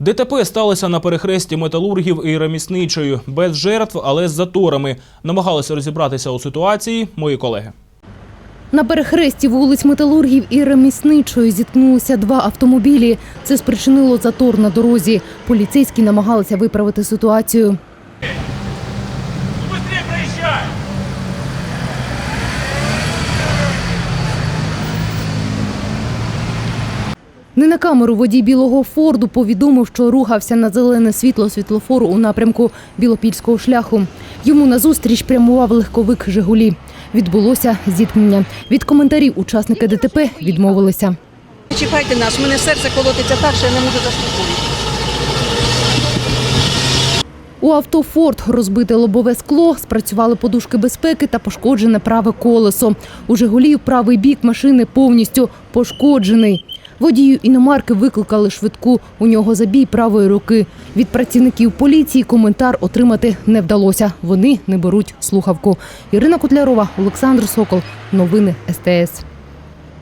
ДТП сталося на перехресті металургів і ремісничої. Без жертв, але з заторами. Намагалися розібратися у ситуації мої колеги. На перехресті вулиць Металургів і Ремісничої зіткнулися два автомобілі. Це спричинило затор на дорозі. Поліцейські намагалися виправити ситуацію. Не на камеру водій білого Форду повідомив, що рухався на зелене світло світлофору у напрямку білопільського шляху. Йому назустріч прямував легковик Жигулі. Відбулося зіткнення. Від коментарів учасники ДТП відмовилися. Чіпайте нас, у мене серце колотиться так, що я не можу заспокоїти. У авто Форд розбите лобове скло, спрацювали подушки безпеки та пошкоджене праве колесо. У Жигулів правий бік машини повністю пошкоджений. Водію іномарки викликали швидку. У нього забій правої руки. Від працівників поліції коментар отримати не вдалося. Вони не беруть слухавку. Ірина Котлярова, Олександр Сокол. Новини СТС.